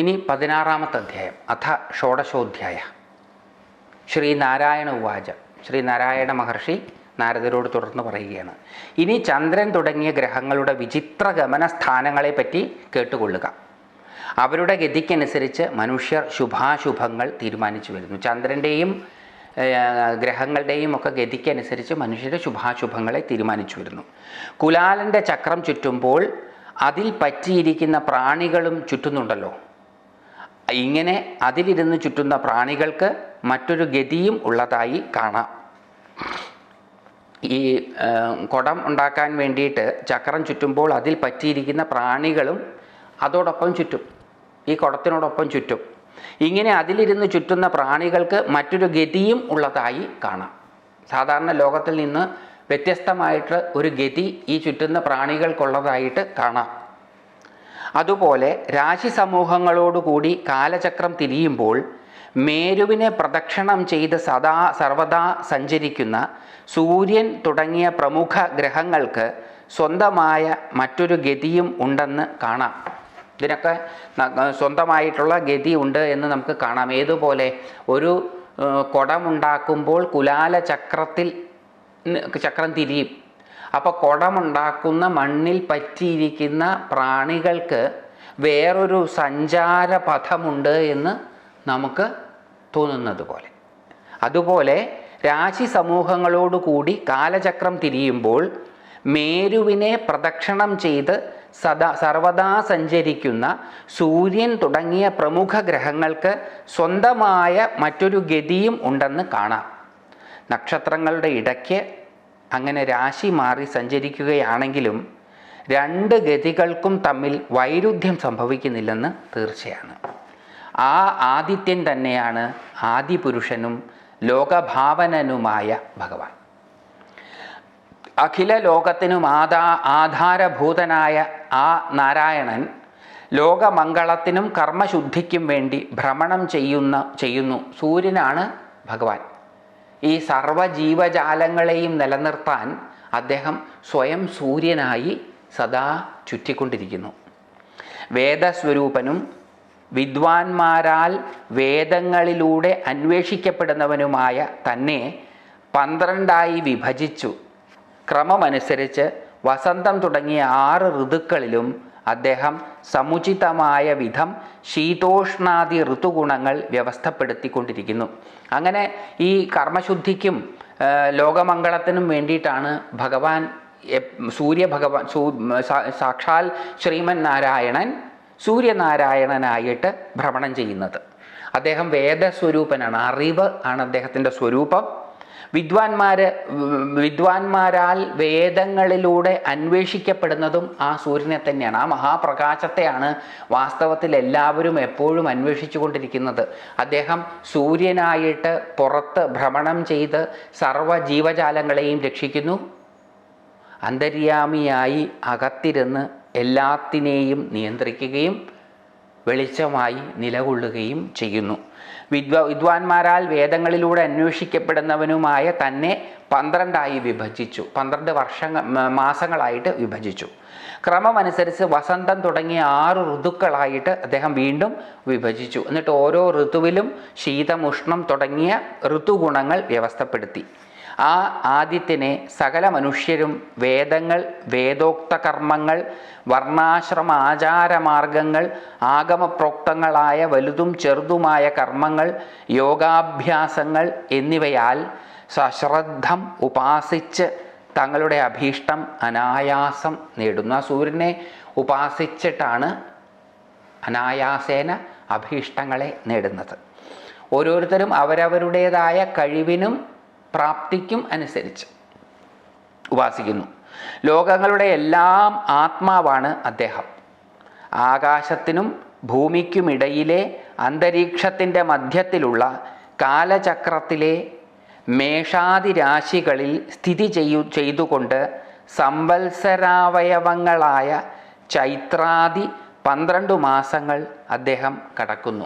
ഇനി പതിനാറാമത്തെ അധ്യായം അഥ ഷോഡശോധ്യായ. ശ്രീനാരായണ ഉവാച ശ്രീനാരായണ മഹർഷി നാരദരോട് തുടർന്ന് പറയുകയാണ്. ഇനി ചന്ദ്രൻ തുടങ്ങിയ ഗ്രഹങ്ങളുടെ വിചിത്ര ഗമന സ്ഥാനങ്ങളെപ്പറ്റി കേട്ടുകൊള്ളുക. അവരുടെ ഗതിക്കനുസരിച്ച് മനുഷ്യർ ശുഭാശുഭങ്ങൾ തീരുമാനിച്ചു വരുന്നു. ചന്ദ്രന്റെയും ഗ്രഹങ്ങളുടെയും ഒക്കെ ഗതിക്കനുസരിച്ച് മനുഷ്യരുടെ ശുഭാശുഭങ്ങളെ തീരുമാനിച്ചു വരുന്നു. കുലാലന്റെ ചക്രം ചുറ്റുമ്പോൾ അതിൽ പറ്റിയിരിക്കുന്ന പ്രാണികളും ചുറ്റുന്നുണ്ടല്ലോ. ഇങ്ങനെ അതിലിരുന്ന് ചുറ്റുന്ന പ്രാണികൾക്ക് മറ്റൊരു ഗതിയും ഉള്ളതായി കാണാം. ഈ കുടം ഉണ്ടാക്കാൻ വേണ്ടിയിട്ട് ചക്രം ചുറ്റുമ്പോൾ അതിൽ പറ്റിയിരിക്കുന്ന പ്രാണികളും അതോടൊപ്പം ചുറ്റും. ഈ കുടത്തിനോടൊപ്പം ചുറ്റും. ഇങ്ങനെ അതിലിരുന്ന് ചുറ്റുന്ന പ്രാണികൾക്ക് മറ്റൊരു ഗതിയും ഉള്ളതായി കാണാം. സാധാരണ ലോകത്തിൽ നിന്ന് വ്യത്യസ്തമായിട്ട് ഒരു ഗതി ഈ ചുറ്റുന്ന പ്രാണികൾക്കുള്ളതായിട്ട് കാണാം. അതുപോലെ രാശി സമൂഹങ്ങളോടുകൂടി കാലചക്രം തിരിയുമ്പോൾ മേരുവിനെ പ്രദക്ഷിണം ചെയ്ത് സദാ സർവദാ സഞ്ചരിക്കുന്ന സൂര്യൻ തുടങ്ങിയ പ്രമുഖ ഗ്രഹങ്ങൾക്ക് സ്വന്തമായ മറ്റൊരു ഗതിയും ഉണ്ടെന്ന് കാണാം. ഇതിനൊക്കെ സ്വന്തമായിട്ടുള്ള ഗതി ഉണ്ട് എന്ന് നമുക്ക് കാണാം. ഏതുപോലെ ഒരു കുടമുണ്ടാക്കുമ്പോൾ കുലാല ചക്രത്തിൽ ചക്രം തിരിയും. അപ്പോൾ കുടമുണ്ടാക്കുന്ന മണ്ണിൽ പറ്റിയിരിക്കുന്ന പ്രാണികൾക്ക് വേറൊരു സഞ്ചാര പഥമുണ്ട് എന്ന് നമുക്ക് തോന്നുന്നത് പോലെ. അതുപോലെ രാശി സമൂഹങ്ങളോടുകൂടി കാലചക്രം തിരിയുമ്പോൾ മേരുവിനെ പ്രദക്ഷിണം ചെയ്ത് സദാ സർവദാ സഞ്ചരിക്കുന്ന സൂര്യൻ തുടങ്ങിയ പ്രമുഖ ഗ്രഹങ്ങൾക്ക് സ്വന്തമായ മറ്റൊരു ഗതിയും ഉണ്ടെന്ന് കാണാം. നക്ഷത്രങ്ങളുടെ ഇടയ്ക്ക് അങ്ങനെ രാശി മാറി സഞ്ചരിക്കുകയാണെങ്കിലും രണ്ട് ഗതികൾക്കും തമ്മിൽ വൈരുദ്ധ്യം സംഭവിക്കുന്നില്ലെന്ന് തീർച്ചയാണ്. ആ ആദിത്യൻ തന്നെയാണ് ആദിപുരുഷനും ലോകഭാവനനുമായ ഭഗവാൻ. അഖില ലോകത്തിനും ആധാ ആധാരഭൂതനായ ആ നാരായണൻ ലോകമംഗളത്തിനും കർമ്മശുദ്ധിക്കും വേണ്ടി ഭ്രമണം ചെയ്യുന്ന ചെയ്യുന്നു. സൂര്യനാണ് ഭഗവാൻ. ഈ സർവജീവജാലങ്ങളെയും നിലനിർത്താൻ അദ്ദേഹം സ്വയം സൂര്യനായി സദാ ചുറ്റിക്കൊണ്ടിരിക്കുന്നു. വേദസ്വരൂപനും വിദ്വാൻമാരാൽ വേദങ്ങളിലൂടെ അന്വേഷിക്കപ്പെടുന്നവനുമായ തന്നെ പന്ത്രണ്ടായി വിഭജിച്ചു. ക്രമമനുസരിച്ച് വസന്തം തുടങ്ങിയ ആറ് ഋതുക്കളിലും അദ്ദേഹം സമുചിതമായ വിധം ശീതോഷ്ണാദി ഋതുഗുണങ്ങൾ വ്യവസ്ഥപ്പെടുത്തിക്കൊണ്ടിരിക്കുന്നു. അങ്ങനെ ഈ കർമ്മശുദ്ധിക്കും ലോകമംഗളത്തിനും വേണ്ടിയിട്ടാണ് ഭഗവാൻ സൂര്യഭഗവാൻ സൂ സാക്ഷാൽ ശ്രീമൻ നാരായണൻ സൂര്യനാരായണനായിട്ട് ഭ്രമണം ചെയ്യുന്നത്. അദ്ദേഹം വേദസ്വരൂപനാണ് അറിവ് ആണ് അദ്ദേഹത്തിന്റെ സ്വരൂപം. വിദ്വാൻമാർ വിദ്വാൻമാരാൽ വേദങ്ങളിലൂടെ അന്വേഷിക്കപ്പെടുന്നതും ആ സൂര്യനെ തന്നെയാണ്. ആ മഹാപ്രകാശത്തെയാണ് വാസ്തവത്തിൽ എല്ലാവരും എപ്പോഴും അന്വേഷിച്ചു കൊണ്ടിരിക്കുന്നത് അദ്ദേഹം സൂര്യനായിട്ട് പുറത്ത് ഭ്രമണം ചെയ്ത് സർവ ജീവജാലങ്ങളെയും രക്ഷിക്കുന്നു. അന്തര്യാമിയായി അകത്തിരുന്ന് എല്ലാത്തിനെയും നിയന്ത്രിക്കുകയും വെളിച്ചമായി നിലകൊള്ളുകയും ചെയ്യുന്നു. വിദ്വ വിദ്വാൻമാരാൽ വേദങ്ങളിലൂടെ അന്വേഷിക്കപ്പെടുന്നവനുമായ തന്നെ പന്ത്രണ്ടായി വിഭജിച്ചു. പന്ത്രണ്ട് വർഷങ്ങൾ മാസങ്ങളായിട്ട് വിഭജിച്ചു. ക്രമമനുസരിച്ച് വസന്തം തുടങ്ങിയ ആറ് ഋതുക്കളായിട്ട് അദ്ദേഹം വീണ്ടും വിഭജിച്ചു. എന്നിട്ട് ഓരോ ഋതുവിലും ശീതമുഷ്ണം തുടങ്ങിയ ഋതുഗുണങ്ങൾ വ്യവസ്ഥപ്പെടുത്തി. ആ ആദിത്യനെ സകല മനുഷ്യരും വേദങ്ങൾ വേദോക്ത കർമ്മങ്ങൾ വർണാശ്രമ ആചാരമാർഗങ്ങൾ ആഗമപ്രോക്തങ്ങളായ വലുതും ചെറുതുമായ കർമ്മങ്ങൾ യോഗാഭ്യാസങ്ങൾ എന്നിവയാൽ സശ്രദ്ധം ഉപാസിച്ച് തങ്ങളുടെ അഭീഷ്ടം അനായാസം നേടുന്ന. സൂര്യനെ ഉപാസിച്ചിട്ടാണ് അനായാസേന അഭീഷ്ടങ്ങളെ നേടുന്നത്. ഓരോരുത്തരും അവരവരുടേതായ കഴിവിനും പ്രാപ്തിക്കും അനുസരിച്ച് ഉപാസിക്കുന്നു. ലോകങ്ങളുടെ എല്ലാം ആത്മാവാണ് അദ്ദേഹം. ആകാശത്തിനും ഭൂമിക്കുമിടയിലെ അന്തരീക്ഷത്തിന്റെ മധ്യത്തിലുള്ള കാലചക്രത്തിലെ മേഷാദി രാശികളിൽ സ്ഥിതി ചെയ്യു ചെയ്തുകൊണ്ട് സംവത്സരാവയവങ്ങളായ ചൈത്രാദി പന്ത്രണ്ട് മാസങ്ങൾ അദ്ദേഹം കടക്കുന്നു.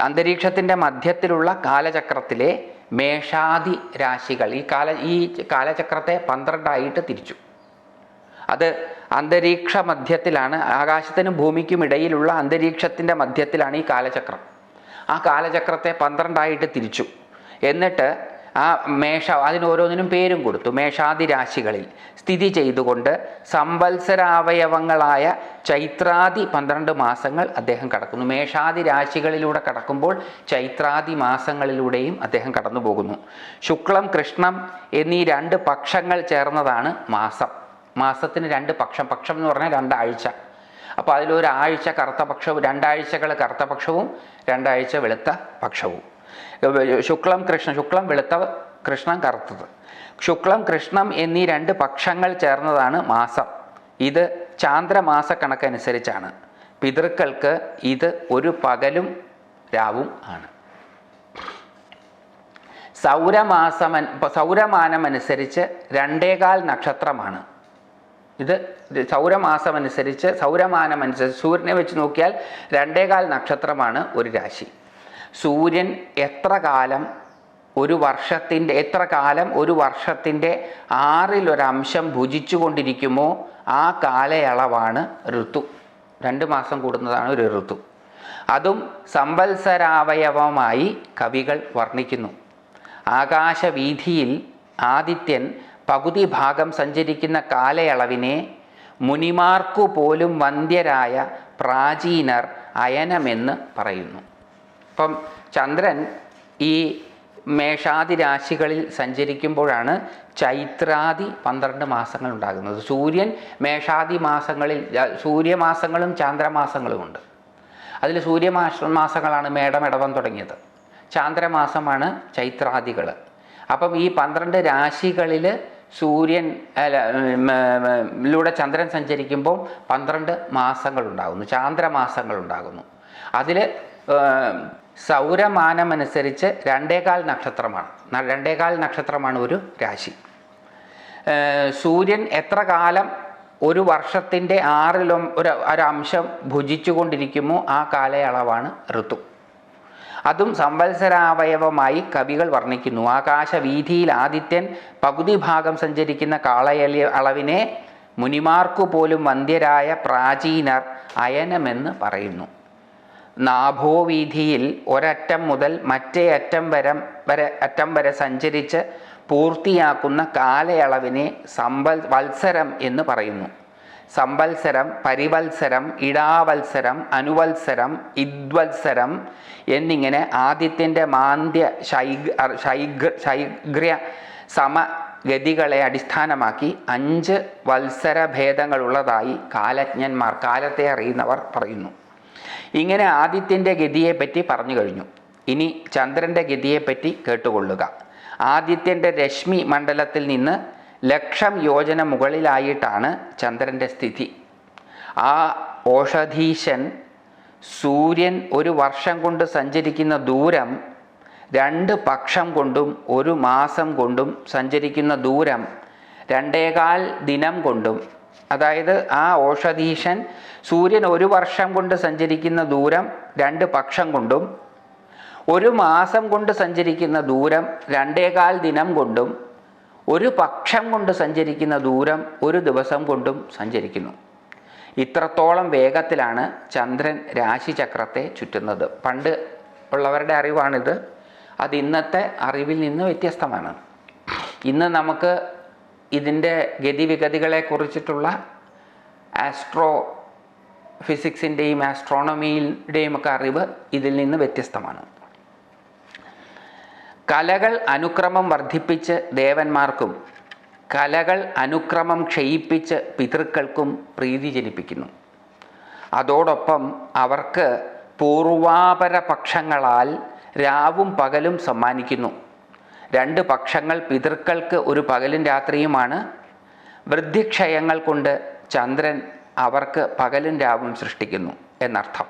അന്തരീക്ഷത്തിന്റെ മധ്യത്തിലുള്ള കാലചക്രത്തിലെ മേഷാദി രാശികൾ ഈ കാല ഈ കാലചക്രത്തെ പന്ത്രണ്ടായിട്ട് തിരിച്ചു. അത് അന്തരീക്ഷ മധ്യത്തിലാണ് ആകാശത്തിനും ഭൂമിക്കും ഇടയിലുള്ള അന്തരീക്ഷത്തിന്റെ മധ്യത്തിലാണ് ഈ കാലചക്രം. ആ കാലചക്രത്തെ പന്ത്രണ്ടായിട്ട് തിരിച്ചു. എന്നിട്ട് ആ മേഷ അതിന് ഓരോന്നിനും പേരും കൊടുത്തു. മേഷാദിരാശികളിൽ സ്ഥിതി ചെയ്തുകൊണ്ട് സംവത്സരാവയവങ്ങളായ ചൈത്രാദി പന്ത്രണ്ട് മാസങ്ങൾ അദ്ദേഹം കടക്കുന്നു. മേഷാദി രാശികളിലൂടെ കടക്കുമ്പോൾ ചൈത്രാദി മാസങ്ങളിലൂടെയും അദ്ദേഹം കടന്നു പോകുന്നു ശുക്ലം കൃഷ്ണം എന്നീ രണ്ട് പക്ഷങ്ങൾ ചേർന്നതാണ് മാസം. മാസത്തിന് രണ്ട് പക്ഷം. പക്ഷം എന്ന് പറഞ്ഞാൽ രണ്ടാഴ്ച. അപ്പോൾ അതിലൊരാഴ്ച കറുത്ത പക്ഷവും രണ്ടാഴ്ചകൾ കറുത്ത പക്ഷവും രണ്ടാഴ്ച വെളുത്ത പക്ഷവും. ശുക്ലം കൃഷ്ണ ശുക്ലം വെളുത്ത കൃഷ്ണം കറുത്തത്. ശുക്ലം കൃഷ്ണം എന്നീ രണ്ട് പക്ഷങ്ങൾ ചേർന്നതാണ് മാസം. ഇത് ചാന്ദ്രമാസ കണക്കനുസരിച്ചാണ് പിതൃക്കൾക്ക് ഇത് ഒരു പകലും രാവും ആണ്. സൗരമാസമൻ സൗരമാനമനുസരിച്ച് രണ്ടേകാൽ നക്ഷത്രമാണ്. ഇത് സൗരമാസമനുസരിച്ച് സൗരമാനമനുസരിച്ച് സൂര്യനെ വെച്ച് നോക്കിയാൽ രണ്ടേകാൽ നക്ഷത്രമാണ് ഒരു രാശി. സൂര്യൻ എത്ര കാലം ഒരു വർഷത്തിന്റെ എത്ര കാലം ഒരു വർഷത്തിന്റെ ആറിലൊരംശം ഭുജിച്ചു കൊണ്ടിരിക്കുമോ ആ കാലയളവാണ് ഋതു. രണ്ട് മാസം കൂടുന്നതാണ് ഒരു ഋതു. അതും സമ്പത്സരാവയവമായി കവികൾ വർണിക്കുന്നു. ആകാശവീഥിയിൽ ആദിത്യൻ പകുതി ഭാഗം സഞ്ചരിക്കുന്ന കാലയളവിനെ മുനിമാർക്കു പോലും വന്ധ്യരായ പ്രാചീനർ അയനമെന്ന് പറയുന്നു. അപ്പം ചന്ദ്രൻ ഈ മേഷാദി രാശികളിൽ സഞ്ചരിക്കുമ്പോഴാണ് ചൈത്രാദി പന്ത്രണ്ട് മാസങ്ങൾ ഉണ്ടാകുന്നത്. സൂര്യൻ മേഷാദി മാസങ്ങളിൽ സൂര്യമാസങ്ങളും ചാന്ദ്രമാസങ്ങളുമുണ്ട് അതിൽ സൂര്യമാസ മാസങ്ങളാണ് മേടമിടവം തുടങ്ങിയത്. ചാന്ദ്രമാസമാണ് ചൈത്രാദികൾ. അപ്പം ഈ പന്ത്രണ്ട് രാശികളിൽ സൂര്യൻ ലൂടെ ചന്ദ്രൻ സഞ്ചരിക്കുമ്പോൾ പന്ത്രണ്ട് മാസങ്ങളുണ്ടാകുന്നു ചാന്ദ്രമാസങ്ങളുണ്ടാകുന്നു അതിൽ സൗരമാനമനുസരിച്ച് രണ്ടേകാൽ നക്ഷത്രമാണ്. രണ്ടേകാൽ നക്ഷത്രമാണ് ഒരു രാശി. സൂര്യൻ എത്ര കാലം ഒരു വർഷത്തിന്റെ ആറിലും ഒരു ഒരംശം ഭുജിച്ചുകൊണ്ടിരിക്കുമോ ആ കാലയളവാണ് ഋതു. അതും സംവത്സരാവയവമായി കവികൾ വർണിക്കുന്നു. ആകാശവീഥിയിൽ ആദിത്യൻ പകുതി ഭാഗം സഞ്ചരിക്കുന്ന കാളയലി അളവിനെ മുനിമാർക്കു പോലും വന്ധ്യരായ പ്രാചീനർ അയനമെന്ന് പറയുന്നു. നാഭോവീഥിയിൽ ഒരറ്റം മുതൽ മറ്റേ അറ്റം വരം വരെ അറ്റം വരെ സഞ്ചരിച്ച് പൂർത്തിയാക്കുന്ന കാലയളവിനെ സമ്പൽ വത്സരം എന്ന് പറയുന്നു. സമ്പത്സരം പരിവത്സരം ഇടാവത്സരം അനുവത്സരം ഇദ്വത്സരം എന്നിങ്ങനെ ആദ്യത്തിന്റെ മാന്ദ്യ ശൈഗ് ശൈഗ് ശൈഗ്ര്യ സമഗതികളെ അടിസ്ഥാനമാക്കി അഞ്ച് വത്സര ഭേദങ്ങളുള്ളതായി കാലജ്ഞന്മാർ കാലത്തെ അറിയുന്നവർ പറയുന്നു. ഇങ്ങനെ ആദിത്യന്റെ ഗതിയെപ്പറ്റി പറഞ്ഞു കഴിഞ്ഞു. ഇനി ചന്ദ്രന്റെ ഗതിയെപ്പറ്റി കേട്ടുകൊള്ളുക. ആദിത്യന്റെ രശ്മി മണ്ഡലത്തിൽ നിന്ന് ലക്ഷം യോജന മുകളിലായിട്ടാണ് ചന്ദ്രന്റെ സ്ഥിതി. ആ ഓഷധീശൻ സൂര്യൻ ഒരു വർഷം കൊണ്ട് സഞ്ചരിക്കുന്ന ദൂരം രണ്ട് പക്ഷം കൊണ്ടും ഒരു മാസം കൊണ്ടും സഞ്ചരിക്കുന്ന ദൂരം രണ്ടേകാൽ ദിനം കൊണ്ടും അതായത് ആ ഓഷധീശൻ സൂര്യൻ ഒരു വർഷം കൊണ്ട് സഞ്ചരിക്കുന്ന ദൂരം രണ്ട് പക്ഷം കൊണ്ടും ഒരു മാസം കൊണ്ട് സഞ്ചരിക്കുന്ന ദൂരം രണ്ടേകാൽ ദിനം കൊണ്ടും ഒരു പക്ഷം കൊണ്ട് സഞ്ചരിക്കുന്ന ദൂരം ഒരു ദിവസം കൊണ്ടും സഞ്ചരിക്കുന്നു. ഇത്രത്തോളം വേഗത്തിലാണ് ചന്ദ്രൻ രാശിചക്രത്തെ ചുറ്റുന്നത്. പണ്ട് ഉള്ളവരുടെ അറിവാണിത്. അത് ഇന്നത്തെ അറിവിൽ നിന്ന് വ്യത്യസ്തമാണ്. ഇന്ന് നമുക്ക് ഇതിന്റെ ഗതിവിഗതികളെ കുറിച്ചിട്ടുള്ള ആസ്ട്രോ ഫിസിക്സിന്റെയും ആസ്ട്രോണമിയുടെയും ഒക്കെ അറിവ് ഇതിൽ നിന്ന് വ്യത്യസ്തമാണ്. കലകൾ അനുക്രമം വർദ്ധിപ്പിച്ച് ദേവന്മാർക്കും കലകൾ അനുക്രമം ക്ഷയിപ്പിച്ച് പിതൃക്കൾക്കും പ്രീതി ജനിപ്പിക്കുന്നു. അതോടൊപ്പം അവർക്ക് പൂർവാപര പക്ഷങ്ങളാൽ രാവും പകലും സമ്മാനിക്കുന്നു. രണ്ട് പക്ഷങ്ങൾ പിതൃക്കൾക്ക് ഒരു പകലും രാത്രിയുമാണ്. വൃദ്ധിക്ഷയങ്ങൾ കൊണ്ട് ചന്ദ്രൻ അവർക്ക് പകലും രാവും സൃഷ്ടിക്കുന്നു എന്നർത്ഥം.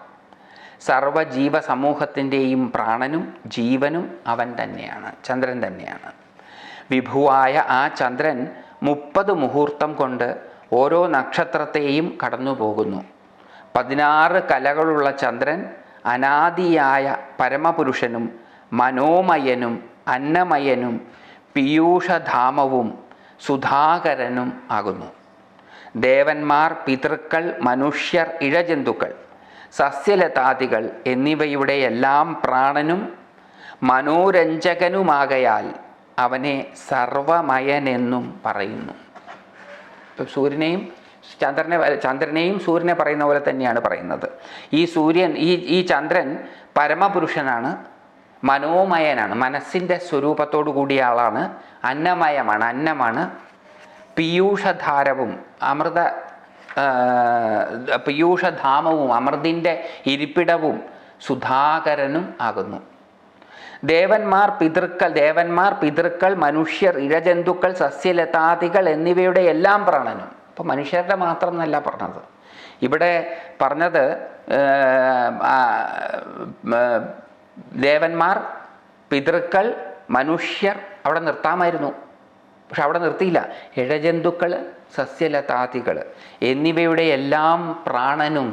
സർവജീവ സമൂഹത്തിന്റെയും പ്രാണനും ജീവനും അവൻ തന്നെയാണ് ചന്ദ്രൻ തന്നെയാണ്. വിഭുവായ ആ ചന്ദ്രൻ മുപ്പത് മുഹൂർത്തം കൊണ്ട് ഓരോ നക്ഷത്രത്തെയും കടന്നു പോകുന്നു പതിനാറ് കലകളുള്ള ചന്ദ്രൻ അനാദിയായ പരമപുരുഷനും മനോമയനും അന്നമയനും പീയൂഷധാമവും സുധാകരനും ആകുന്നു. ദേവന്മാർ പിതൃക്കൾ മനുഷ്യർ ഇഴജന്തുക്കൾ സസ്യലതാദികൾ എന്നിവയുടെ എല്ലാം പ്രാണനും മനോരഞ്ജകനുമാകയാൽ അവനെ സർവമയനെന്നും പറയുന്നു. ഇപ്പം സൂര്യനെയും ചന്ദ്രനെ ചന്ദ്രനെയും സൂര്യനെ പറയുന്ന പോലെ തന്നെയാണ് പറയുന്നത്. ഈ സൂര്യൻ ഈ ഈ ചന്ദ്രൻ പരമപുരുഷനാണ്. മനോമയനാണ്. മനസ്സിന്റെ സ്വരൂപത്തോടു കൂടിയ ആളാണ്. അന്നമയമാണ്. അന്നമാണ് പീയൂഷധാരവും അമൃത പീയൂഷധാമവും അമൃതിന്റെ ഇരിപ്പിടവും സുധാകരനും ആകുന്നു. ദേവന്മാർ പിതൃക്കൾ ദേവന്മാർ പിതൃക്കൾ മനുഷ്യർ ഇഴജന്തുക്കൾ സസ്യലതാദികൾ എന്നിവയുടെ എല്ലാം പ്രാണനും. ഇപ്പം മനുഷ്യരുടെ മാത്രം എന്നല്ല പറഞ്ഞത്. ഇവിടെ പറഞ്ഞത് ദേവന്മാർ പിതൃക്കൾ മനുഷ്യർ അവിടെ നിർത്താമായിരുന്നു. പക്ഷെ അവിടെ നിർത്തിയില്ല. ഇഴജന്തുക്കൾ സസ്യലതാദികൾ എന്നിവയുടെ എല്ലാം പ്രാണനും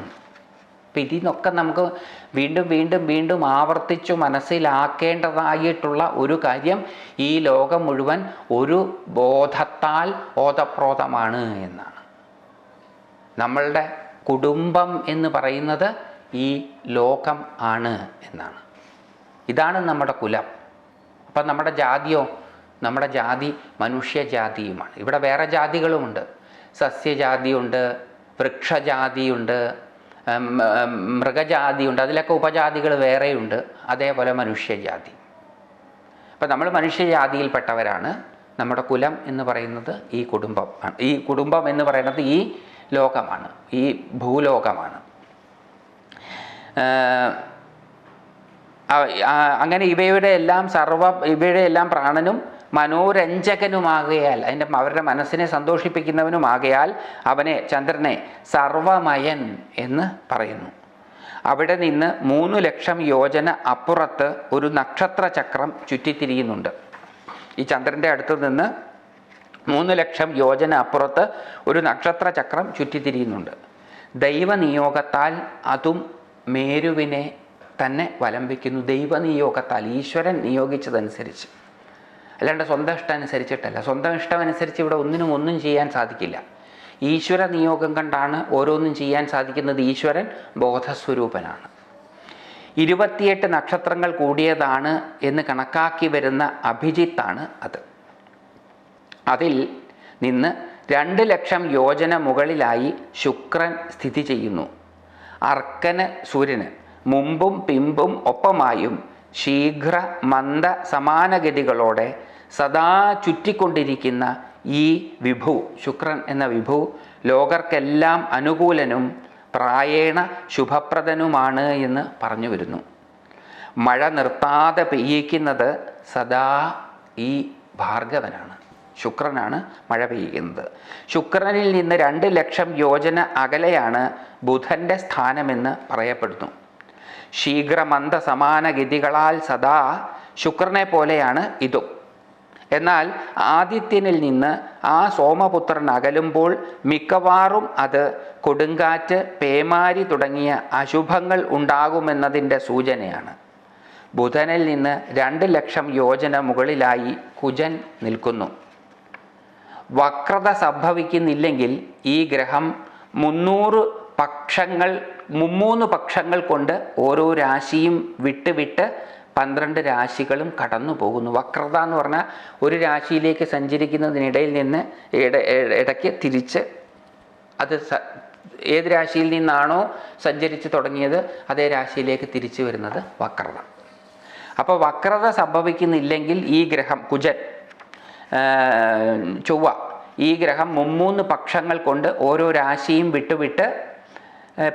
അപ്പം നമുക്ക് വീണ്ടും വീണ്ടും വീണ്ടും ആവർത്തിച്ചു മനസ്സിലാക്കേണ്ടതായിട്ടുള്ള ഒരു കാര്യം ഈ ലോകം മുഴുവൻ ഒരു ബോധത്താൽ ഓതപ്രോതമാണ് എന്നാണ്. നമ്മളുടെ കുടുംബം എന്ന് പറയുന്നത് ഈ ലോകം ആണ് എന്നാണ്. ഇതാണ് നമ്മുടെ കുലം. അപ്പം നമ്മുടെ ജാതിയോ നമ്മുടെ ജാതി മനുഷ്യജാതിയുമാണ്. ഇവിടെ വേറെ ജാതികളുമുണ്ട്. സസ്യജാതിയുണ്ട് വൃക്ഷജാതിയുണ്ട് മൃഗജാതിയുണ്ട് അതിലൊക്കെ ഉപജാതികൾ വേറെയുണ്ട്. അതേപോലെ മനുഷ്യജാതി. അപ്പം നമ്മൾ മനുഷ്യജാതിയിൽപ്പെട്ടവരാണ്. നമ്മുടെ കുലം എന്ന് പറയുന്നത് ഈ കുടുംബം ആണ്. ഈ കുടുംബം എന്ന് പറയുന്നത് ഈ ലോകമാണ്. ഈ ഭൂലോകമാണ്. അങ്ങനെ ഇവയുടെ എല്ലാം സർവ ഇവയുടെ എല്ലാം പ്രാണനും മനോരഞ്ജകനുമാകയാൽ അതിന്റെ അവരുടെ മനസ്സിനെ സന്തോഷിപ്പിക്കുന്നവനുമാകയാൽ അവനെ ചന്ദ്രനെ സർവമയൻ എന്ന് പറയുന്നു. അവിടെ നിന്ന് മൂന്ന് ലക്ഷം യോജന അപ്പുറത്ത് ഒരു നക്ഷത്ര ചക്രം ചുറ്റിത്തിരിയുന്നുണ്ട്. ഈ ചന്ദ്രന്റെ അടുത്ത് നിന്ന് മൂന്ന് ലക്ഷം യോജന അപ്പുറത്ത് ഒരു നക്ഷത്ര ചക്രം ചുറ്റിത്തിരിയുന്നുണ്ട്. ദൈവനിയോഗത്താൽ അതും മേരുവിനെ തന്നെ വലം വയ്ക്കുന്നു. ദൈവനിയോഗത്താൽ ഈശ്വരൻ നിയോഗിച്ചതനുസരിച്ച്. അല്ലാണ്ട് സ്വന്തം ഇഷ്ടം അനുസരിച്ചിട്ടല്ല സ്വന്തം ഇഷ്ടം അനുസരിച്ച് ഇവിടെ ഒന്നിനും ഒന്നും ചെയ്യാൻ സാധിക്കില്ല. ഈശ്വര നിയോഗം കണ്ടാണ് ഓരോന്നും ചെയ്യാൻ സാധിക്കുന്നത് ഈശ്വരൻ ബോധസ്വരൂപനാണ്. ഇരുപത്തിയെട്ട് നക്ഷത്രങ്ങൾ കൂടിയതാണ് എന്ന് കണക്കാക്കി വരുന്ന അഭിജിത്താണ് അത്. അതിൽ നിന്ന് രണ്ട് ലക്ഷം യോജന മുകളിലായി ശുക്രൻ സ്ഥിതി ചെയ്യുന്നു. അർക്കന് സൂര്യന്. മുമ്പും പിമ്പും ഒപ്പമായും ശീഘ്ര മന്ദ സമാനഗതികളോടെ സദാ ചുറ്റിക്കൊണ്ടിരിക്കുന്ന ഈ വിഭു ശുക്രൻ എന്ന വിഭു ലോകർക്കെല്ലാം അനുകൂലനും പ്രായേണ ശുഭപ്രദനുമാണ് എന്ന് പറഞ്ഞു വരുന്നു. മഴ നിർത്താതെ പെയ്യിക്കുന്നത് സദാ ഈ ഭാർഗവനാണ് ശുക്രനാണ് മഴ പെയ്യുന്നത്. ശുക്രനിൽ നിന്ന് രണ്ട് ലക്ഷം യോജന അകലെയാണ് ബുധന്റെ സ്ഥാനമെന്ന് പറയപ്പെടുന്നു. ശീഘ്രമന്ദ സമാനഗതികളാൽ സദാ ശുക്രനെ പോലെയാണ് ഇതും. എന്നാൽ ആദിത്യനിൽ നിന്ന് ആ സോമപുത്രൻ അകലുമ്പോൾ മിക്കവാറും അത് കൊടുങ്കാറ്റ് പേമാരി തുടങ്ങിയ അശുഭങ്ങൾ ഉണ്ടാകുമെന്നതിന്റെ സൂചനയാണ്. ബുധനിൽ നിന്ന് രണ്ട് ലക്ഷം യോജന മുകളിലായി കുജൻ നിൽക്കുന്നു. വക്രത സംഭവിക്കുന്നില്ലെങ്കിൽ ഈ ഗ്രഹം മുന്നൂറ് പക്ഷങ്ങൾ മുമ്മൂന്ന് പക്ഷങ്ങൾ കൊണ്ട് ഓരോ രാശിയും വിട്ട് വിട്ട് പന്ത്രണ്ട് രാശികളും കടന്നു പോകുന്നു. വക്രത എന്ന് പറഞ്ഞാൽ ഒരു രാശിയിലേക്ക് സഞ്ചരിക്കുന്നതിനിടയിൽ നിന്ന് ഇട- ഇട- ഇടയ്ക്ക് തിരിച്ച് അത് ഏത് രാശിയിൽ നിന്നാണോ സഞ്ചരിച്ച് തുടങ്ങിയത് അതേ രാശിയിലേക്ക് തിരിച്ചു വരുന്നത് വക്രത. അപ്പോൾ വക്രത സംഭവിക്കുന്നില്ലെങ്കിൽ ഈ ഗ്രഹം കുജൻ ചൊവ്വ ഈ ഗ്രഹം മുമ്മൂന്ന് പക്ഷങ്ങൾ കൊണ്ട് ഓരോ രാശിയും വിട്ടുവിട്ട്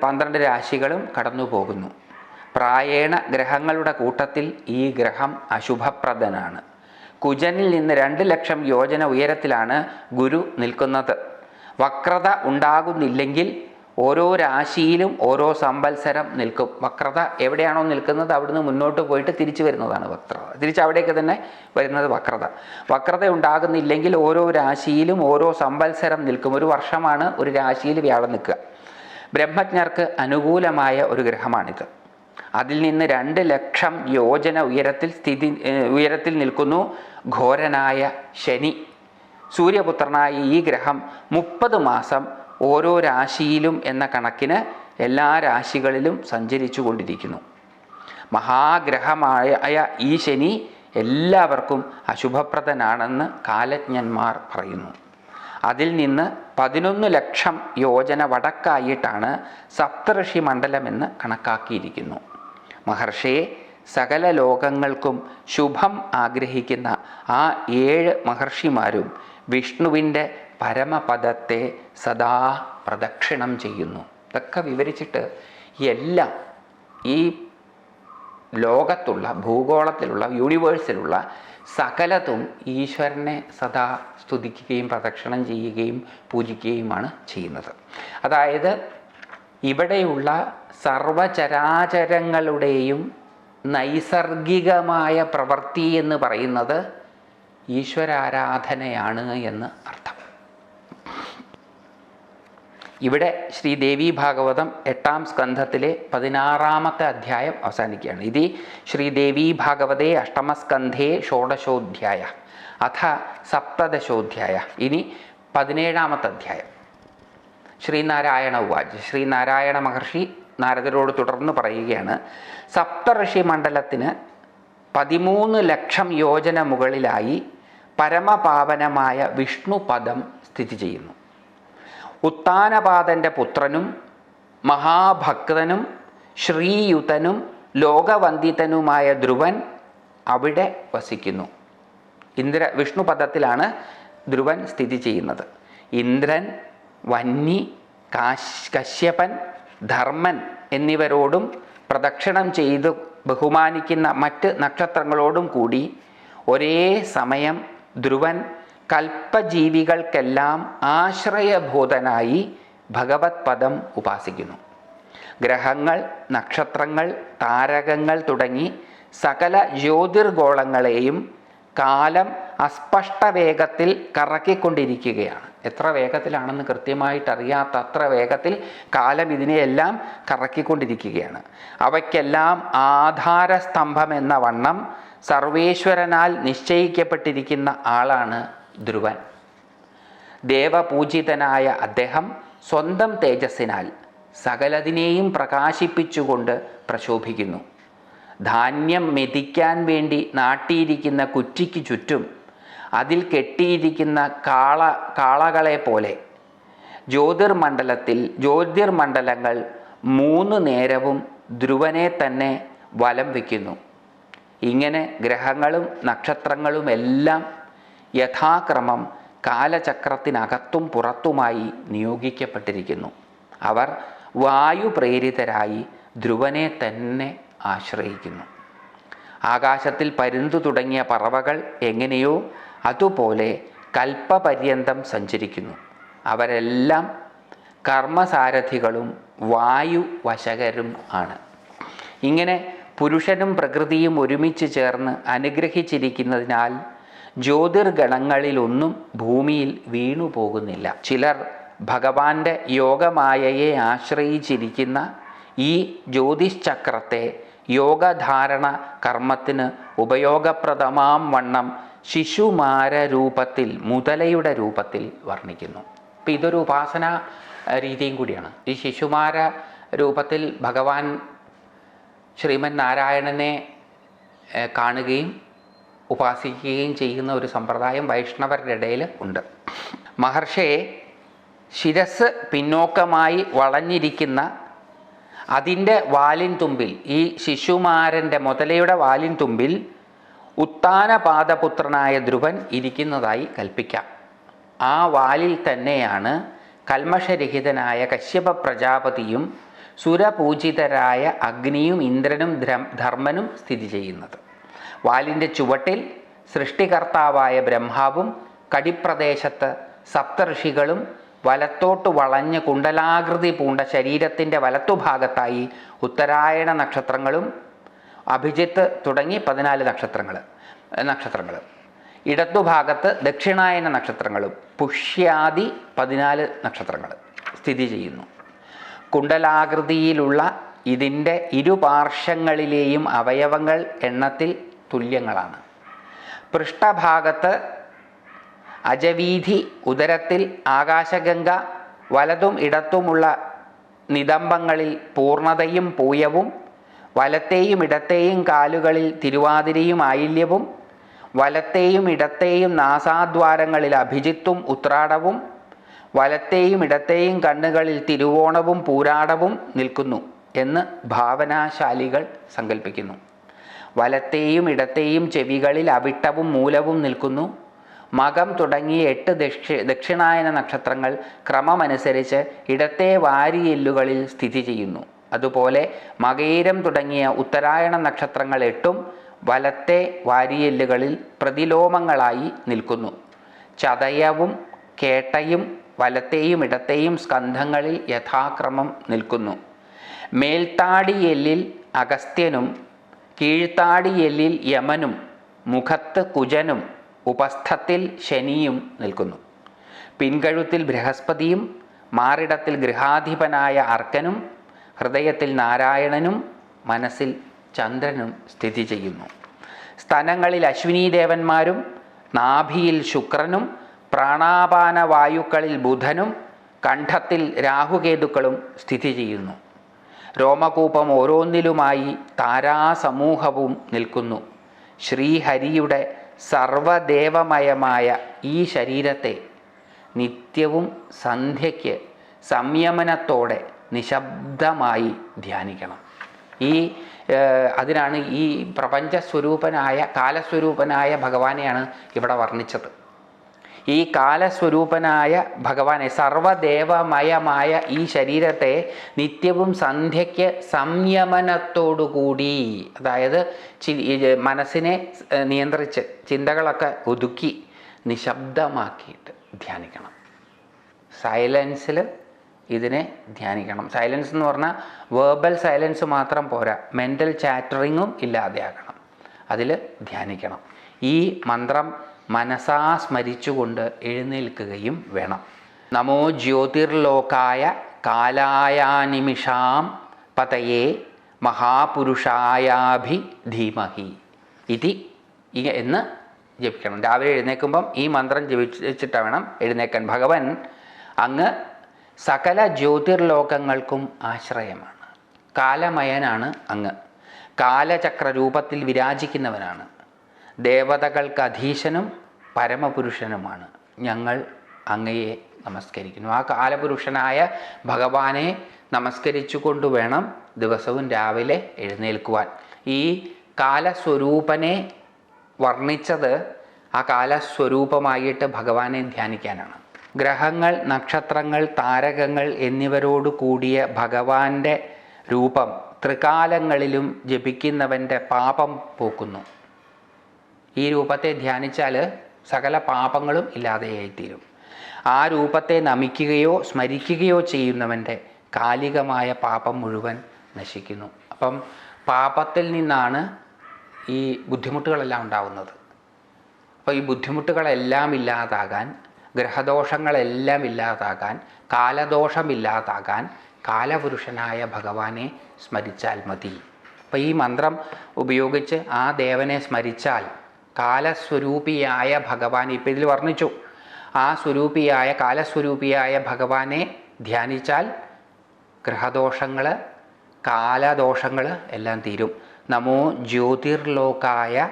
പന്ത്രണ്ട് രാശികളും കടന്നു പോകുന്നു പ്രായേണ ഗ്രഹങ്ങളുടെ കൂട്ടത്തിൽ ഈ ഗ്രഹം അശുഭപ്രദനാണ്. കുജനിൽ നിന്ന് രണ്ട് ലക്ഷം യോജന ഉയരത്തിലാണ് ഗുരു നിൽക്കുന്നത്. വക്രത ഉണ്ടാകുന്നില്ലെങ്കിൽ ഓരോ രാശിയിലും ഓരോ സമ്പത്സരം നിൽക്കും. വക്രത എവിടെയാണോ നിൽക്കുന്നത് അവിടുന്ന് മുന്നോട്ട് പോയിട്ട് തിരിച്ചു വരുന്നതാണ് വക്രത. തിരിച്ച് അവിടേക്ക് തന്നെ വരുന്നത് വക്രത. വക്രത ഉണ്ടാകുന്നില്ലെങ്കിൽ ഓരോ രാശിയിലും ഓരോ സമ്പത്സരം നിൽക്കും. ഒരു വർഷമാണ് ഒരു രാശിയിൽ വ്യാഴം നിൽക്കുക. ബ്രഹ്മജ്ഞർക്ക് അനുകൂലമായ ഒരു ഗ്രഹമാണിത്. അതിൽ നിന്ന് രണ്ട് ലക്ഷം യോജന ഉയരത്തിൽ സ്ഥിതി ഉയരത്തിൽ നിൽക്കുന്നു. ഘോരനായ ശനി. സൂര്യപുത്രനായ ഈ ഗ്രഹം മുപ്പത് മാസം ഓരോ രാശിയിലും എന്ന കണക്കിന് എല്ലാ രാശികളിലും സഞ്ചരിച്ചു കൊണ്ടിരിക്കുന്നു. മഹാഗ്രഹമായ ഈ ശനി എല്ലാവർക്കും അശുഭപ്രദനാണെന്ന് കാലജ്ഞന്മാർ പറയുന്നു. അതിൽ നിന്ന് പതിനൊന്ന് ലക്ഷം യോജന വടക്കായിട്ടാണ് സപ്തഋഷി മണ്ഡലമെന്ന് കണക്കാക്കിയിരിക്കുന്നു. മഹർഷിയെ സകല ലോകങ്ങൾക്കും ശുഭം ആഗ്രഹിക്കുന്ന ആ ഏഴ് മഹർഷിമാരും വിഷ്ണുവിന്റെ പരമപദത്തെ സദാ പ്രദക്ഷിണം ചെയ്യുന്നു. ഇതൊക്കെ വിവരിച്ചിട്ട് എല്ലാം ഈ ലോകത്തുള്ള ഭൂഗോളത്തിലുള്ള യൂണിവേഴ്സിലുള്ള സകലതും ഈശ്വരനെ സദാ സ്തുതിക്കുകയും പ്രദക്ഷിണം ചെയ്യുകയും പൂജിക്കുകയുമാണ് ചെയ്യുന്നത്. അതായത് ഇവിടെയുള്ള സർവചരാചരങ്ങളുടെയും നൈസർഗികമായ പ്രവൃത്തി എന്ന് പറയുന്നത് ഈശ്വരാരാധനയാണ് എന്ന് ഇവിടെ ശ്രീദേവി ഭാഗവതം എട്ടാം സ്കന്ധത്തിലെ പതിനാറാമത്തെ അധ്യായം അവസാനിക്കുകയാണ്. ഇത് ശ്രീദേവി ഭാഗവതേ അഷ്ടമസ്കന്ധേ ഷോഡശോധ്യായ. അഥ സപ്തദശോധ്യായ. ഇനി പതിനേഴാമത്തെ അധ്യായം. ശ്രീനാരായണ ഉവാച. ശ്രീനാരായണ മഹർഷി നാരദരോട് തുടർന്ന് പറയുകയാണ് സപ്തഋഷി മണ്ഡലത്തിന് പതിമൂന്ന് ലക്ഷം യോജന മുകളിലായി പരമപാവനമായ വിഷ്ണുപദം സ്ഥിതി ചെയ്യുന്നു. ഉത്താനപാദന്റെ പുത്രനും മഹാഭക്തനും ശ്രീയുതനും ലോകവന്ദിതനുമായ ധ്രുവൻ അവിടെ വസിക്കുന്നു. ഇന്ദ്ര വിഷ്ണു പദത്തിലാണ് ധ്രുവൻ സ്ഥിതി ചെയ്യുന്നത്. ഇന്ദ്രൻ വന്നി കാശ് കശ്യപൻ ധർമ്മൻ എന്നിവരോടും പ്രദക്ഷിണം ചെയ്ത് ബഹുമാനിക്കുന്ന മറ്റ് നക്ഷത്രങ്ങളോടും കൂടി ഒരേ സമയം ധ്രുവൻ കൽപ്പജീവികൾക്കെല്ലാം ആശ്രയഭൂതനായി ഭഗവത് പദം ഉപാസിക്കുന്നു. ഗ്രഹങ്ങൾ നക്ഷത്രങ്ങൾ താരകങ്ങൾ തുടങ്ങി സകല ജ്യോതിർഗോളങ്ങളെയും കാലം അസ്പഷ്ട വേഗത്തിൽ കറക്കിക്കൊണ്ടിരിക്കുകയാണ്. എത്ര വേഗത്തിലാണെന്ന് കൃത്യമായിട്ട് അറിയാത്ത അത്ര വേഗത്തിൽ കാലം ഇതിനെയെല്ലാം കറക്കിക്കൊണ്ടിരിക്കുകയാണ്. അവയ്ക്കെല്ലാം ആധാരസ്തംഭം എന്ന വണ്ണം സർവേശ്വരനാൽ നിശ്ചയിക്കപ്പെട്ടിരിക്കുന്ന ആളാണ് ധ്രുവൻ. ദേവപൂജിതനായ അദ്ദേഹം സ്വന്തം തേജസ്സിനാൽ സകലതിനെയും പ്രകാശിപ്പിച്ചുകൊണ്ട് പ്രശോഭിക്കുന്നു. ധാന്യം മെതിക്കാൻ വേണ്ടി നാട്ടിയിരിക്കുന്ന കുറ്റിക്ക് ചുറ്റും അതിൽ കെട്ടിയിരിക്കുന്ന കാള കാളകളെ പോലെ ജ്യോതിർമണ്ഡലത്തിൽ ജ്യോതിർമണ്ഡലങ്ങൾ മൂന്ന് നേരവും ധ്രുവനെ തന്നെ വലം വയ്ക്കുന്നു. ഇങ്ങനെ ഗ്രഹങ്ങളും നക്ഷത്രങ്ങളും എല്ലാം യഥാക്രമം കാലചക്രത്തിനകത്തും പുറത്തുമായി നിയോഗിക്കപ്പെട്ടിരിക്കുന്നു. അവർ വായു പ്രേരിതരായി ധ്രുവനെ തന്നെ ആശ്രയിക്കുന്നു. ആകാശത്തിൽ പരുന്തു തുടങ്ങിയ പറവകൾ എങ്ങനെയോ അതുപോലെ കൽപ്പപര്യന്തം സഞ്ചരിക്കുന്നു. അവരെല്ലാം കർമ്മസാരഥികളും വായു വശകരും ആണ്. ഇങ്ങനെ പുരുഷനും പ്രകൃതിയും ഒരുമിച്ച് ചേർന്ന് അനുഗ്രഹിച്ചിരിക്കുന്നതിനാൽ ജ്യോതിർഗണങ്ങളിലൊന്നും ഭൂമിയിൽ വീണു പോകുന്നില്ല. ചിലർ ഭഗവാന്റെ യോഗമായയെ ആശ്രയിച്ചിരിക്കുന്ന ഈ ജ്യോതിശ്ചക്രത്തെ യോഗധാരണ കർമ്മത്തിന് ഉപയോഗപ്രദമാം വണ്ണം ശിശുമാര രൂപത്തിൽ മുതലയുടെ രൂപത്തിൽ വർണിക്കുന്നു. അപ്പം ഇതൊരു ഉപാസന രീതിയും കൂടിയാണ്. ഈ ശിശുമാര രൂപത്തിൽ ഭഗവാൻ ശ്രീമൻ നാരായണനെ കാണുകയും ഉപാസിക്കുകയും ചെയ്യുന്ന ഒരു സമ്പ്രദായം വൈഷ്ണവരുടെ ഇടയിൽ ഉണ്ട്. മഹർഷിയെ ശിരസ് പിന്നോക്കമായി വളഞ്ഞിരിക്കുന്ന അതിന്റെ വാലിൻ തുമ്പിൽ ഈ ശിശുമാരന്റെ മുതലയുടെ വാലിൻ തുമ്പിൽ ഉത്താനപാദപുത്രനായ ധ്രുവൻ ഇരിക്കുന്നതായി കൽപ്പിക്കാം. ആ വാലിൽ തന്നെയാണ് കൽമഷരഹിതനായ കശ്യപ പ്രജാപതിയും സുരപൂജിതരായ അഗ്നിയും ഇന്ദ്രനും ധർമ്മനും സ്ഥിതി ചെയ്യുന്നത്. വാലിന്റെ ചുവട്ടിൽ സൃഷ്ടികർത്താവായ ബ്രഹ്മാവും കടിപ്രദേശത്ത് സപ്തഋഷികളും വലത്തോട്ട് വളഞ്ഞ് കുണ്ടലാകൃതി പൂണ്ട ശരീരത്തിന്റെ വലത്തുഭാഗത്തായി ഉത്തരായണ നക്ഷത്രങ്ങളും അഭിജിത്ത് തുടങ്ങി പതിനാല് നക്ഷത്രങ്ങൾ നക്ഷത്രങ്ങൾ ഇടത്തുഭാഗത്ത് ദക്ഷിണായന നക്ഷത്രങ്ങളും പുഷ്യാദി പതിനാല് നക്ഷത്രങ്ങൾ സ്ഥിതി ചെയ്യുന്നു. കുണ്ടലാകൃതിയിലുള്ള ഇതിന്റെ ഇരുപാർശ്വങ്ങളിലെയും അവയവങ്ങൾ എണ്ണത്തിൽ തുല്യങ്ങളാണ്. പൃഷ്ഠഭാഗത്ത് അജവീധി ഉദരത്തിൽ ആകാശഗംഗ വലതും ഇടത്തുമുള്ള നിതംബങ്ങളിൽ പൂർണതയും പൂയവും വലത്തെയും ഇടത്തെയും കാലുകളിൽ തിരുവാതിരയും ആയില്യവും വലത്തെയും ഇടത്തെയും നാസാദ്വാരങ്ങളിൽ അഭിജിത്തും ഉത്രാടവും വലത്തെയും ഇടത്തെയും കണ്ണുകളിൽ തിരുവോണവും പൂരാടവും നിൽക്കുന്നു എന്ന് ഭാവനാശാലികൾ സങ്കല്പിക്കുന്നു വലത്തെയും ഇടത്തെയും ചെവികളിൽ അവിട്ടവും മൂലവും നിൽക്കുന്നു. മകം തുടങ്ങിയ എട്ട് ദക്ഷി ദക്ഷിണായന നക്ഷത്രങ്ങൾ ക്രമമനുസരിച്ച് ഇടത്തെ വാരിയെല്ലുകളിൽ സ്ഥിതി ചെയ്യുന്നു. അതുപോലെ മകേരം തുടങ്ങിയ ഉത്തരായണ നക്ഷത്രങ്ങൾ എട്ടും വലത്തെ വാരിയെല്ലുകളിൽ പ്രതിലോമങ്ങളായി നിൽക്കുന്നു. ചതയവും കേട്ടയും വലത്തെയും ഇടത്തെയും സ്കന്ധങ്ങളിൽ യഥാക്രമം നിൽക്കുന്നു. മേൽത്താടിയെല്ലിൽ അഗസ്ത്യനും കീഴ്ത്താടിയെല്ലിൽ യമനും മുഖത്ത് കുജനും ഉപസ്ഥത്തിൽ ശനിയും നിൽക്കുന്നു. പിൻകഴുത്തിൽ ബൃഹസ്പതിയും മാറിടത്തിൽ ഗൃഹാധിപനായ അർക്കനും ഹൃദയത്തിൽ നാരായണനും മനസ്സിൽ ചന്ദ്രനും സ്ഥിതി ചെയ്യുന്നു. സ്തനങ്ങളിൽ അശ്വിനീദേവന്മാരും നാഭിയിൽ ശുക്രനും പ്രാണാപാന വായുക്കളിൽ ബുധനും കണ്ഠത്തിൽ രാഹുകേതുക്കളും സ്ഥിതി ചെയ്യുന്നു. രോമകൂപം ഓരോന്നിലുമായി താരാസമൂഹവും നിൽക്കുന്നു. ശ്രീഹരിയുടെ സർവദേവമയമായ ഈ ശരീരത്തെ നിത്യവും സന്ധ്യയ്ക്ക് സംയമനത്തോടെ നിശബ്ദമായി ധ്യാനിക്കണം. ഈ അതിനാണ് ഈ പ്രപഞ്ചസ്വരൂപനായ കാലസ്വരൂപനായ ഭഗവാനെയാണ് ഇവിടെ വർണിച്ചത്. ഈ കാലസ്വരൂപനായ ഭഗവാനെ സർവദേവമയമായ ഈ ശരീരത്തെ നിത്യവും സന്ധ്യയ്ക്ക് സംയമനത്തോടുകൂടി അതായത് ചി- മനസ്സിനെ നിയന്ത്രിച്ച് ചിന്തകളൊക്കെ ഒതുക്കി നിശബ്ദമാക്കിയിട്ട് ധ്യാനിക്കണം. സൈലൻസിൽ ഇതിനെ ധ്യാനിക്കണം. സൈലൻസ് എന്ന് പറഞ്ഞാൽ വേർബൽ സൈലൻസ് മാത്രം പോരാ മെന്റൽ ചാറ്ററിങ്ങും ഇല്ലാതെയാകണം. അതിൽ ധ്യാനിക്കണം. ഈ മന്ത്രം മനസാ സ്മരിച്ചുകൊണ്ട് എഴുന്നേൽക്കുകയും വേണം. നമോ ജ്യോതിർലോകായ കാലായാനിമിഷാം പതയേ മഹാപുരുഷായാഭി ധീമഹി. ഇതി എന്ന് ജപിക്കണം. രാവിലെ എഴുന്നേൽക്കുമ്പം ഈ മന്ത്രം ജപിച്ചിട്ട് വേണം എഴുന്നേക്കാൻ ഭഗവൻ അങ്ങ് സകല ജ്യോതിർലോകങ്ങൾക്കും ആശ്രയമാണ്. കാലമയനാണ് അങ്ങ്. കാലചക്ര രൂപത്തിൽ വിരാജിക്കുന്നവനാണ്. ദേവതകൾക്ക് അധീശനും പരമപുരുഷനുമാണ്. ഞങ്ങൾ അങ്ങയെ നമസ്കരിക്കുന്നു. ആ കാലപുരുഷനായ ഭഗവാനെ നമസ്കരിച്ചുകൊണ്ട് വേണം ദിവസവും രാവിലെ എഴുന്നേൽക്കുവാൻ. ഈ കാലസ്വരൂപനെ വർണിച്ചത് ആ കാലസ്വരൂപമായിട്ട് ഭഗവാനെ ധ്യാനിക്കാനാണ്. ഗ്രഹങ്ങൾ നക്ഷത്രങ്ങൾ താരകങ്ങൾ എന്നിവരോട് കൂടിയ ഭഗവാന്റെ രൂപം ത്രികാലങ്ങളിലും ജപിക്കുന്നവന്റെ പാപം പോക്കുന്നു. ഈ രൂപത്തെ ധ്യാനിച്ചാൽ സകല പാപങ്ങളും ഇല്ലാതെയായിത്തീരും. ആ രൂപത്തെ നമിക്കുകയോ സ്മരിക്കുകയോ ചെയ്യുന്നവന്റെ കാലികമായ പാപം മുഴുവൻ നശിക്കുന്നു. അപ്പം പാപത്തിൽ നിന്നാണ് ഈ ബുദ്ധിമുട്ടുകളെല്ലാം ഉണ്ടാവുന്നത്. അപ്പോൾ ഈ ബുദ്ധിമുട്ടുകളെല്ലാം ഇല്ലാതാകാൻ ഗ്രഹദോഷങ്ങളെല്ലാം ഇല്ലാതാകാൻ കാലദോഷമില്ലാതാകാൻ കാലപുരുഷനായ ഭഗവാനെ സ്മരിച്ചാൽ മതി. അപ്പോൾ ഈ മന്ത്രം ഉപയോഗിച്ച് ആ ദേവനെ സ്മരിച്ചാൽ കാലസ്വരൂപിയായ ഭഗവാൻ ഇപ്പം ഇതിൽ വർണിച്ചു. ആ സ്വരൂപിയായ കാലസ്വരൂപിയായ ഭഗവാനെ ധ്യാനിച്ചാൽ ഗ്രഹദോഷങ്ങൾ കാലദോഷങ്ങൾ എല്ലാം തീരും. നമോ ജ്യോതിർലോകായ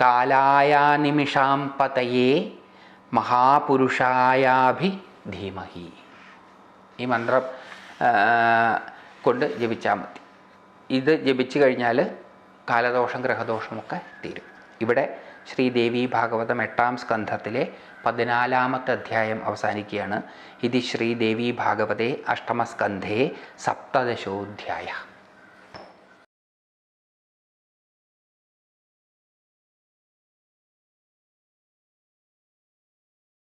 കാലായാനിമിഷാം പതയേ മഹാപുരുഷായാഭി ധീമഹി. ഈ മന്ത്രം കൊണ്ട് ജപിച്ചാൽ മതി. ഇത് ജപിച്ചു കഴിഞ്ഞാൽ കാലദോഷം ഗ്രഹദോഷമൊക്കെ തീരും. ഇവിടെ ശ്രീദേവി ഭാഗവതം എട്ടാം സ്കന്ധത്തിലെ പതിനാലാമത്തെ അധ്യായം അവസാനിക്കുകയാണ്. ഇത് ശ്രീദേവി ഭാഗവതേ അഷ്ടമസ്കന്ധേ സപ്തദശോധ്യായ.